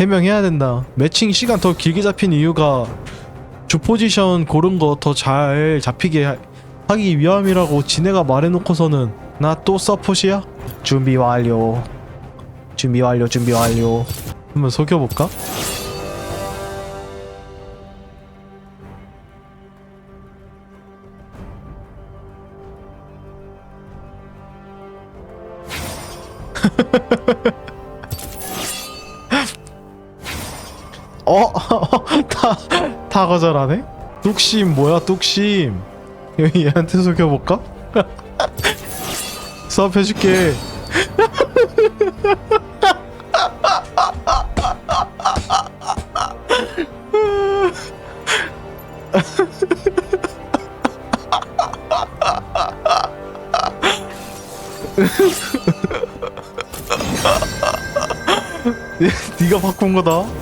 해명해야 된다. 매칭 시간 더 길게 잡힌 이유가 주 포지션 고른 거 더 잘 잡히게 하- 하기 위함이라고 지네가 말해놓고서는 나 또 서폿이야? 준비 완료. 준비 완료. 준비 완료. 한번 속여볼까? 어? 다, 다 거절하네? 뚝심 뭐야 뚝심 얘한테 속여볼까? 수업 해줄게 네가 바꾼 거다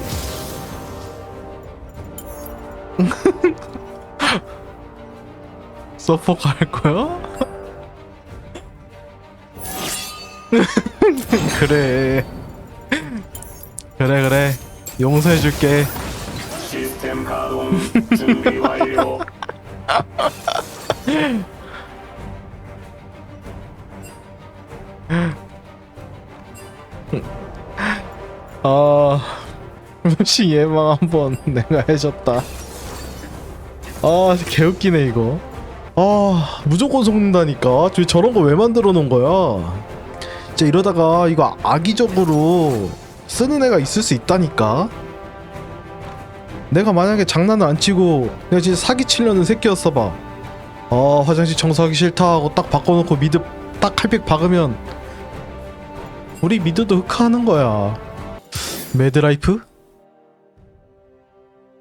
서퍼 갈 거야? 그래. 그래 그래. 용서해 줄게. 시스템 가동 준비 완료. 아 루시 예방 한번 내가 해줬다. 아 개웃기네 이거 아 무조건 속는다니까. 저 저런 거 왜 만들어 놓은 거야? 진짜 이러다가 이거 악의적으로 쓰는 애가 있을 수 있다니까. 내가 만약에 장난을 안 치고 내가 진짜 사기 치려는 새끼였어 봐. 아, 화장실 청소하기 싫다 하고 딱 바꿔놓고 미드 딱 칼픽 박으면 우리 미드도 흑화하는 거야. 매드라이프?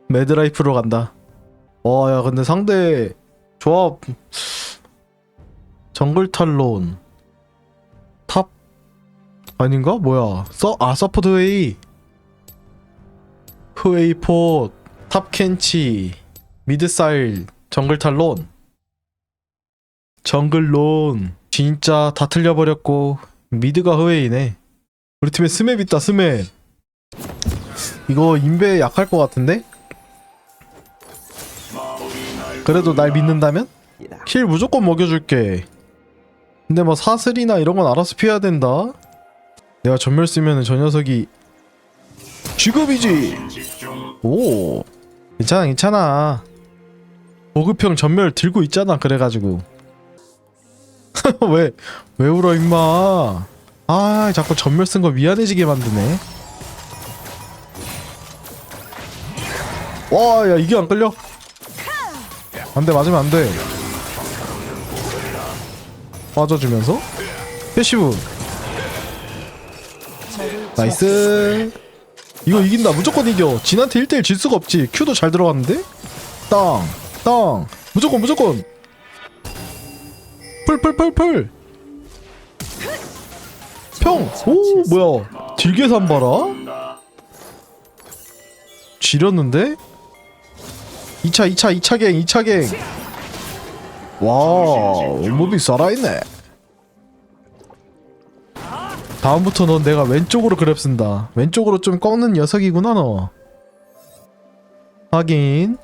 매드라이프로 간다. 와, 야, 근데 상대 조합 정글 탈론 탑 아닌가? 뭐야? 서 아, 서포트 웨이 흐웨이 폿탑 켄치 미드 사일 정글 탈론 정글론 진짜 다 틀려버렸고 미드가 흐웨이네. 우리 팀에 스맵 있다 스맵 이거 인베 약할 것 같은데? 그래도 날 믿는다면? 킬 무조건 먹여줄게. 근데 뭐 사슬이나 이런 건 알아서 피해야 된다? 내가 전멸 쓰면은 저 녀석이 직업이지. 오 괜찮아 괜찮아. 보급형 전멸 들고 있잖아 그래가지고. 왜 왜 울어 임마? 아 자꾸 전멸 쓴 거 미안해지게 만드네. 와 야 이게 안 끌려 안돼 맞으면 안돼. 빠져주면서. 패시브. 나이스. 이거 이긴다. 무조건 이겨. 진한테 1대1 질 수가 없지. 큐도 잘 들어갔는데? 땅 땅. 무조건 무조건. 풀풀풀풀. 평 오 뭐야. 딜계산 봐라? 지렸는데 2차 2차 2차 갱 2차 갱와 몸이 살아있네. 다음부터 넌 내가 왼쪽으로 그랩 쓴다. 왼쪽으로 좀 꺾는 녀석이구나 너. 하긴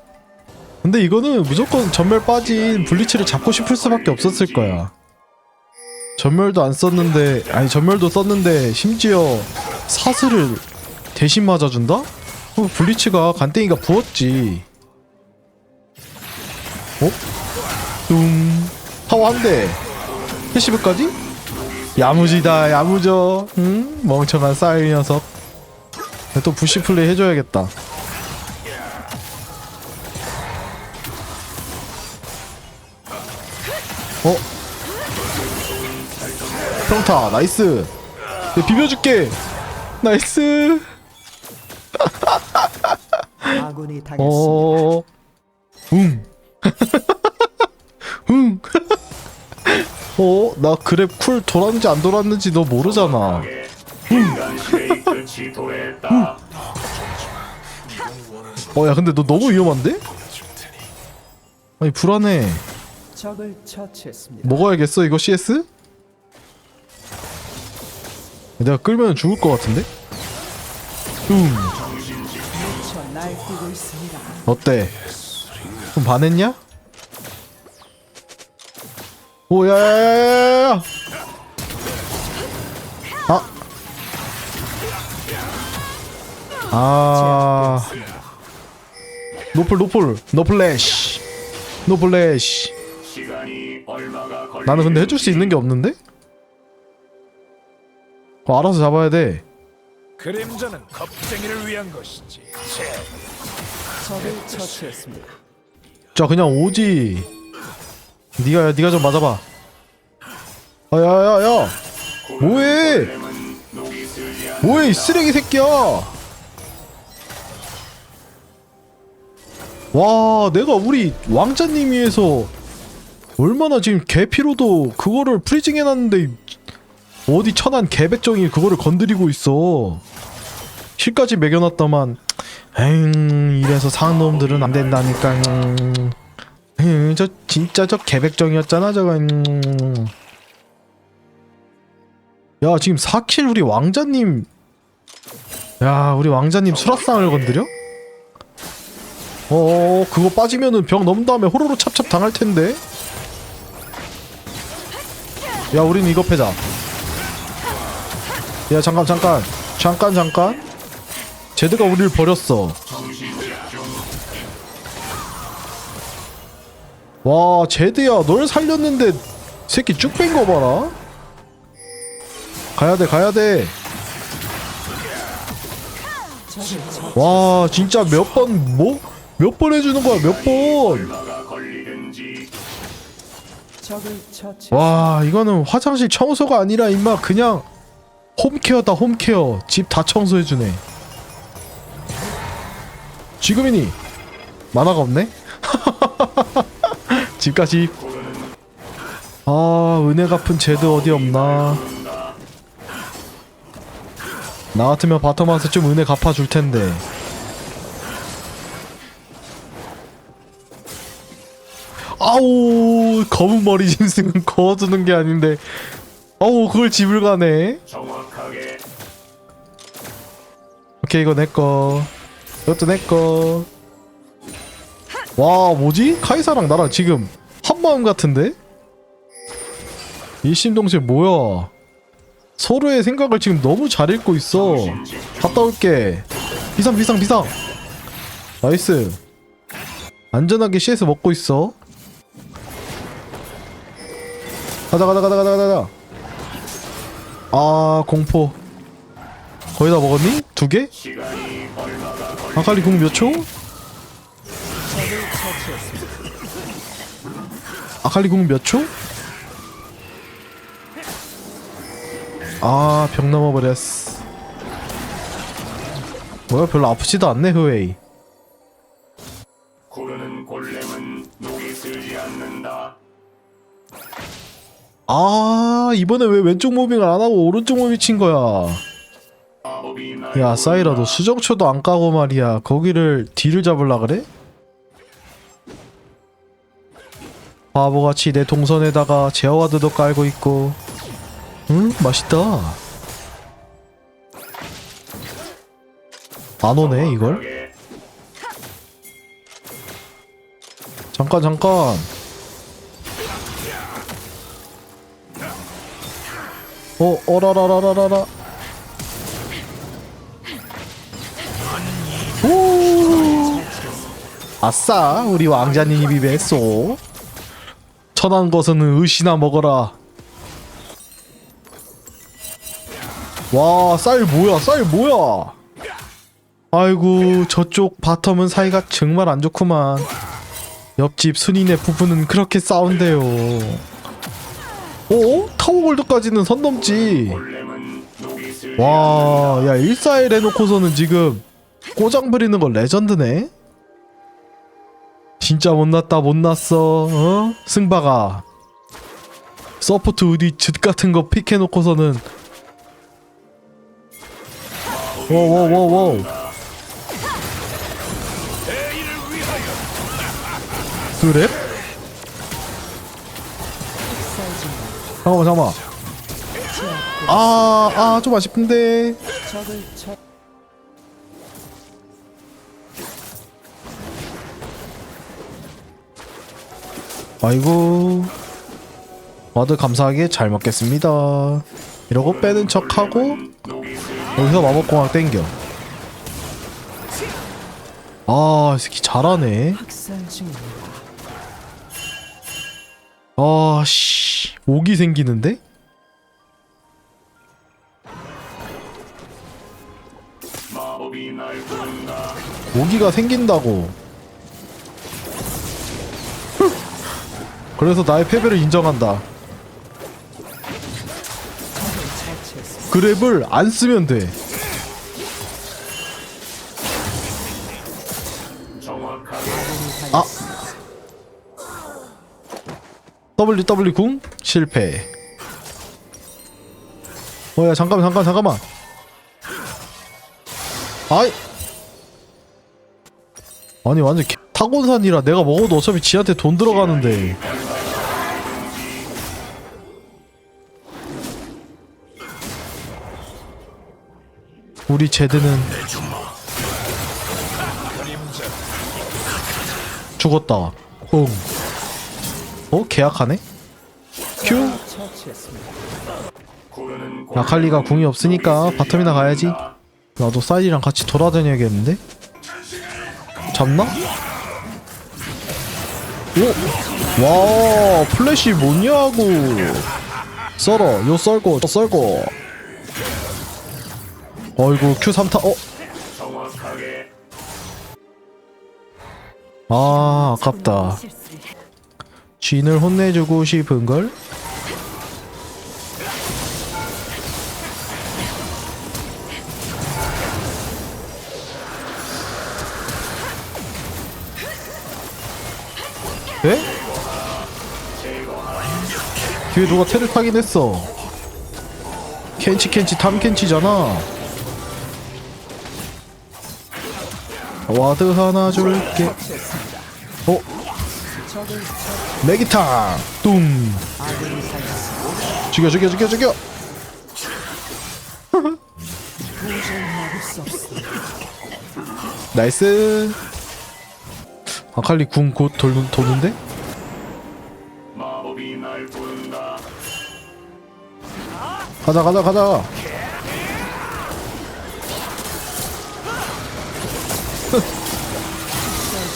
근데 이거는 무조건 전멸 빠진 블리츠를 잡고 싶을 수밖에 없었을 거야. 전멸도 안 썼는데 아니 전멸도 썼는데 심지어 사슬을 대신 맞아준다? 어, 블리츠가 간땡이가 부었지 어? 뚱 타워 한대 패시브까지? 야무지다 야무져 응? 멍청한 쌀 녀석 또 부시 플레이 해줘야겠다 어? 평타 나이스 내 비벼줄게 나이스 아군이 당했습니다. 어... 응. 응. 어? 나 그랩 쿨 돌았는지 안 돌았는지 너 모르잖아. 어, 야, 근데 너 너무 위험한데? 아니, 불안해. 먹어야겠어, 이거 CS? 내가 끌면 죽을 것 같은데? 음. 어때? 좀 반했냐? 오 야야야야야! 아. 아. 노플 노플 노플래시 노플래시 나는 근데 해줄 수 있는 게 없는데? 그거 알아서 잡아야 돼. 그림자는 겁쟁이를 위한 것이지. 제 적을 처치했습니다. 자 그냥 오지. 네가 네가 좀 맞아봐. 아야야야. 뭐해? 뭐해 이 쓰레기 새끼야. 와 내가 우리 왕자님 위해서 얼마나 지금 개피로도 그거를 프리징 해놨는데 어디 천한 개백정이 그거를 건드리고 있어 실까지 매겨놨다만 에잉 이래서 상놈들은 안 된다니까 음. 에잉, 저 진짜 저 개백정이었잖아 저거 음. 야 지금 4킬 우리 왕자님 야 우리 왕자님 수라상을 건드려? 어 그거 빠지면은 병 넘은 다음에 호로로 찹찹 당할 텐데 야 우린 이거 패자 야 잠깐 잠깐 잠깐 잠깐 제드가 우리를 버렸어. 와 제드야 널 살렸는데 새끼 쭉 뺀 거 봐라. 가야 돼 가야 돼. 와 진짜 몇 번 뭐? 몇 번 해주는 거야 몇 번? 와 이거는 화장실 청소가 아니라 임마 그냥 홈케어다 홈케어. 집 다 청소해 주네 지금이니? 만화가 없네? 집까지. 아 은혜 갚은 제드 어디 없나. 나 같으면 바텀 와서 좀 은혜 갚아줄 텐데. 아우 검은 머리 짐승은 거두는 게 아닌데. 아우 그걸 집을 가네. 오케이 이거 내꺼 이것도 내꺼 와 뭐지? 카이사랑 나랑 지금 한마음 같은데? 일심동체 뭐야? 서로의 생각을 지금 너무 잘 읽고 있어. 갔다 올게. 비상 비상 비상. 나이스. 안전하게 CS 먹고 있어. 가자 가자 가자 가자 가자. 아 공포. 거의 다 먹었니? 두 개? 시간이 얼마가 걸리 아칼리 궁몇 초? 적을 처치했습니다. 아칼리 궁몇 초? 아, 벽 넘어버렸어. 뭐야, 별로 아프지도 않네, 슬지 않는다 아, 이번에 왜 왼쪽 무빙을 안 하고 오른쪽 무빙 친 거야? 야, 사이라, 너 부른다. 수정초도 안 까고 말이야. 거기를 뒤를 잡으려 그래? 바보같이 내 동선에다가 제어와드도 깔고 있고. 응? 맛있다. 안 오네, 이걸? 잠깐, 잠깐. 어, 어라라라라라라. 아싸, 우리 왕자님이 뱃소. 천한 것은 의시나 먹어라. 와, 쌀 뭐야, 쌀 뭐야. 아이고, 저쪽 바텀은 사이가 정말 안 좋구만. 옆집 순이네 부부는 그렇게 싸운대요. 어? 타워 골드까지는 선 넘지. 골렘은 녹이 슬지 와, 야 141 해놓고서는 지금 꼬장 부리는 거 레전드네. 진짜 못났다 못났어. 어? 승바가 서포트 우디 쯧 같은 거 픽해놓고서는 워워워워 그래? 잠깐만 잠깐만 아, 아, 좀 아쉽던데. 아이고. 와드 감사하게 잘 먹겠습니다. 이러고 빼는 척하고 여기서 마법공학 땡겨. 아이 새끼 잘하네. 아씨. 오기 생기는데? 오기가 생긴다고 그래서 나의 패배를 인정한다. 그랩을 안 쓰면 돼 아. WW 궁 실패. 어야 잠깐만 잠깐 잠깐만. 아이. 아니 완전 개- 타곤산이라 내가 먹어도 어차피 지한테 돈 들어가는데. 우리 제드는 죽었다. 응. 어 계약하네? 큐. 아칼리가 궁이 없으니까 바텀이나 가야지. 나도 사이랑 같이 돌아다녀야겠는데? 잡나? 오! 와, 플래시 뭐냐고! 썰어, 요 썰고, 저 썰고. 어이구, Q3타, 어? 아, 아깝다. 쥔을 혼내주고 싶은걸? 에? 뒤에 누가 테를 타긴 했어. 켄치 켄치 탐켄치잖아. 와드 하나 줄게. 어? 메기탕 뚱. 죽여 죽여 죽여 죽여. 나이스 아칼리 궁 곧 도는데? 가자 가자 가자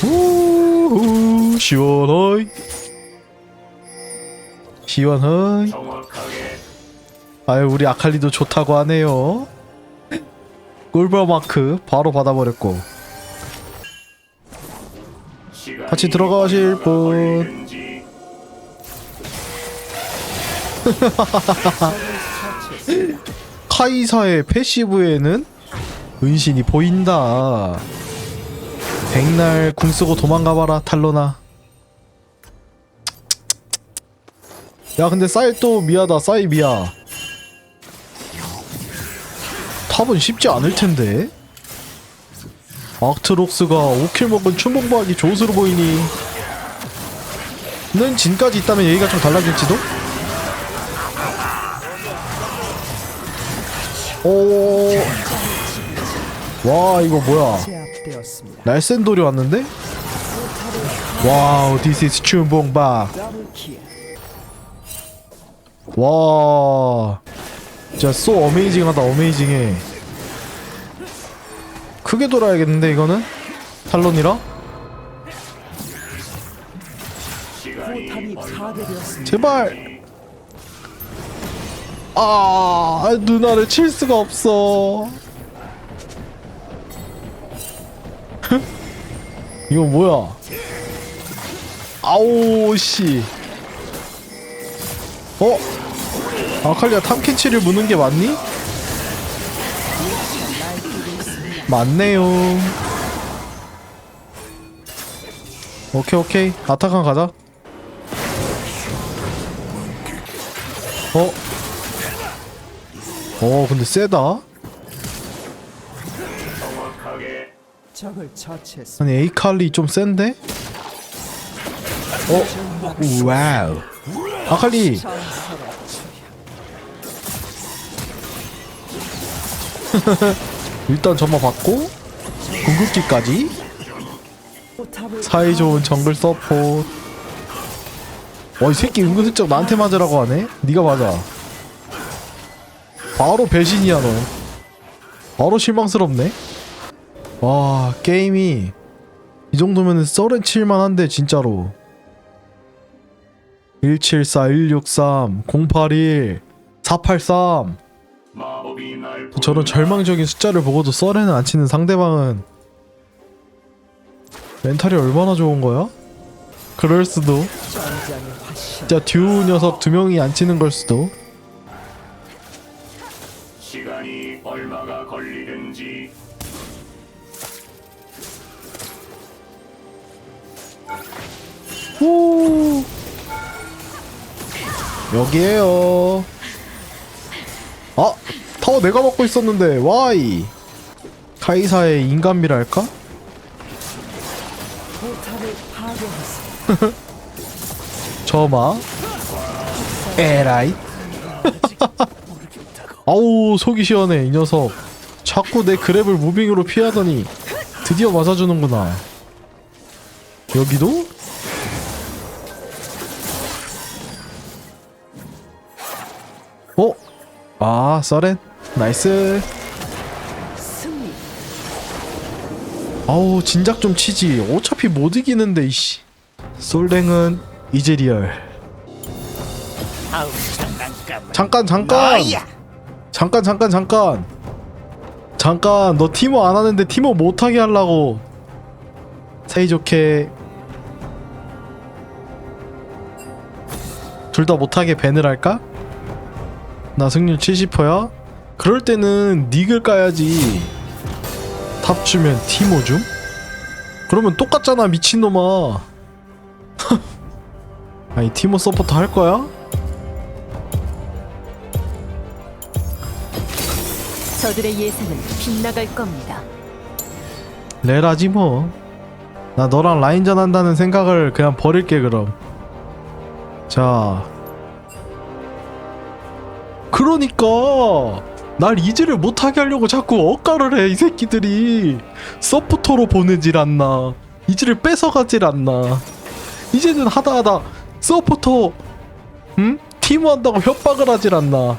우후 시원하이 시원하이 아유 우리 아칼리도 좋다고 하네요 꿀버 마크 바로 받아버렸고 같이 들어가실 분. 카이사의 패시브에는 은신이 보인다. 백날 궁 쓰고 도망가봐라 탈로나. 야 근데 쌀 또 미야다 싸이 미야. 탑은 쉽지 않을 텐데. 아크트록스가 5킬 먹은 춘봉박이 조수로 보이니. 는 진까지 있다면 얘기가 좀 달라질지도? 오. 와 이거 뭐야? 제압되었습니다. 날쌘 돌이 왔는데? 와우 this is 더블킬. 와 진짜 소 어메이징하다 어메이징해 크게 돌아야겠는데 이거는? 탈론이라? 제발 아 누나를 칠 수가 없어 이거 뭐야 아오 씨 어? 아칼리가 탐켄치를 무는 게 맞니? 맞네요 오케이 오케이 아타칸 가자 어? 어 근데 세다 적을 처치했습니다. 아니 에이칼리 좀 센데? 어? 와우 아칼리 일단 점화 받고 궁극기까지 사이좋은 정글 서포트 와이 새끼 은근슬쩍 나한테 맞으라고 하네? 네가 맞아 바로 배신이야 너 바로 실망스럽네 와 게임이 이 정도면 썰은 칠만한데 진짜로. 174 163 081 483 마법이 날 저런 절망적인 숫자를 보고도 썰에는 안 치는 상대방은 멘탈이 얼마나 좋은 거야? 그럴 수도. 진짜 듀 녀석 두 명이 안 치는 걸 수도. 시간이 얼마가 걸리든지 여기에요. 아 타워 내가 먹고 있었는데 와이. 카이사의 인간미랄까? 저마. 에라이. 아우 속이 시원해 이 녀석. 자꾸 내 그랩을 무빙으로 피하더니 드디어 맞아주는구나. 여기도? 아 써렌? 나이스. 아우 진작 좀 치지. 어차피 못 이기는데 이씨. 솔랭은 아우 장난감. 잠깐 잠깐! 잠깐 잠깐 잠깐! 잠깐 너 티모 안 하는데 티모 못하게 하려고. 사이좋게. 둘 다 못하게 밴을 할까? 나 승률 70%야? 그럴 때는 닉을 까야지 탑 주면 티모 줌? 그러면 똑같잖아 미친놈아 아니 티모 서포터 할 거야? 저들의 예상은 빗나갈 겁니다. 레라지 뭐. 나 너랑 라인전 한다는 생각을 그냥 버릴게 그럼. 자. 그러니까 날 이즈를 못하게 하려고 자꾸 억가를 해 이 새끼들이 서포터로 보내질 않나 이즈를 뺏어가질 않나 이제는 하다하다 서포터 응? 팀 한다고 협박을 하질 않나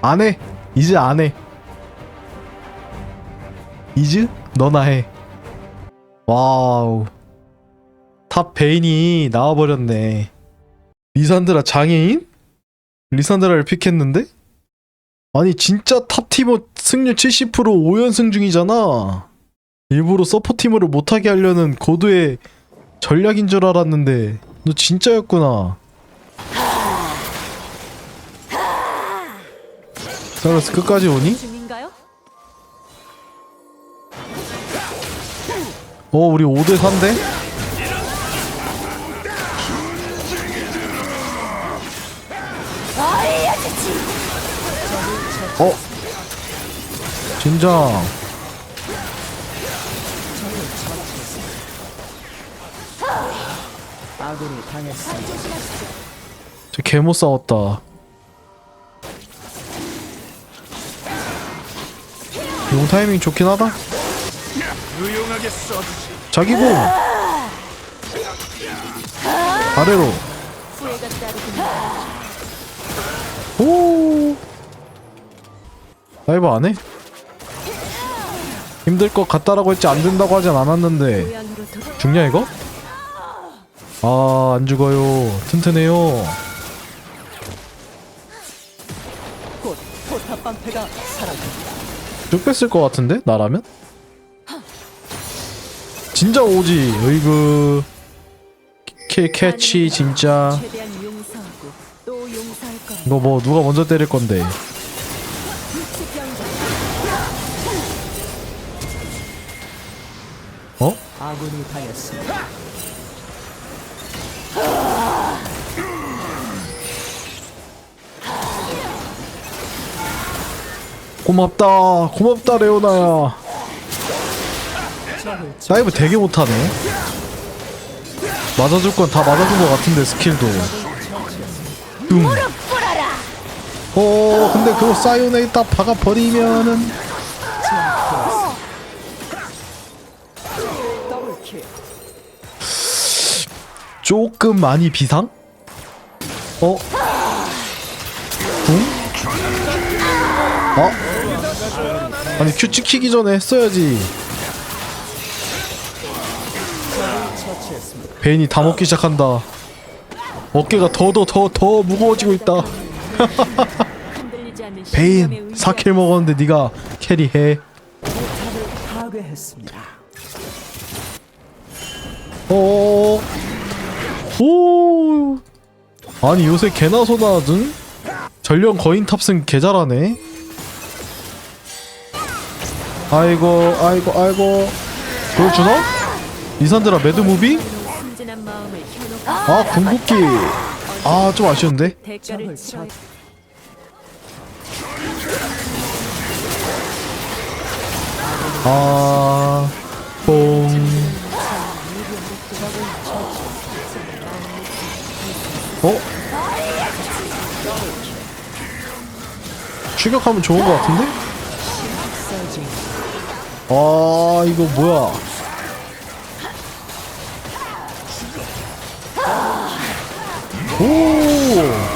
안해 이제 안해 이즈? 너나 해. 와우. 탑 베인이 나와버렸네. 리산드라 장애인? 리산드라를 픽했는데? 아니 진짜 탑티머 승률 70% 5연승 중이잖아. 일부러 서포티머를 못하게 하려는 고도의 전략인 줄 알았는데 너 진짜였구나. 사라스 끝까지 오니? 어 우리 5대 4인 어? 진정 아군이 당했습니다. 저 개못 싸웠다 용 타이밍 좋긴 하다 유용하게 써주지. 자기 공 아래로. 오 다이브 안 해? 힘들 것 같다라고 했지 안 된다고 하진 않았는데. 죽냐 이거? 아 안 죽어요 튼튼해요. 쭉 뺐을 것 같은데 나라면? 진짜 오지 으이그 캐 캐치 진짜. 이거 뭐 누가 먼저 때릴 건데 아군이 당했습니다. 고맙다. 고맙다 레오나야 사이브 되게 못하네. 맞아줄 건 다 맞아준 것 같은데 스킬도. 음. 어 근데 그거 사이온에 딱 박아버리면은 조금 많이 비상? 어? 궁? 어? 아니 큐 찍히기 전에 했어야지 베인이 다 먹기 시작한다 어깨가 더 더 더 더 무거워지고 있다 베인 의지가 4킬 먹었는데 네가 캐리해 포탑을 파괴했습니다. 어. 오. 아니 요새 개나 소나 등 전령 거인 탑승 개 잘하네. 아이고 아이고 아이고 보여주나? 이산드라 매드무비? 순진한 마음을 현혹 아 궁극기 아 좀 아쉬운데 아 뽕. 어? 추격하면 좋은 것 같은데? 아 이거 뭐야 오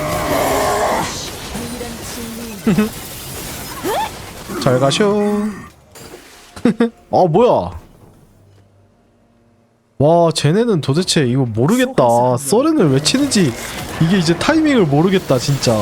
잘 가쇼 아 뭐야 와 쟤네는 도대체 이거 모르겠다. 썰렌을 왜 치는지 이게 이제 타이밍을 모르겠다 진짜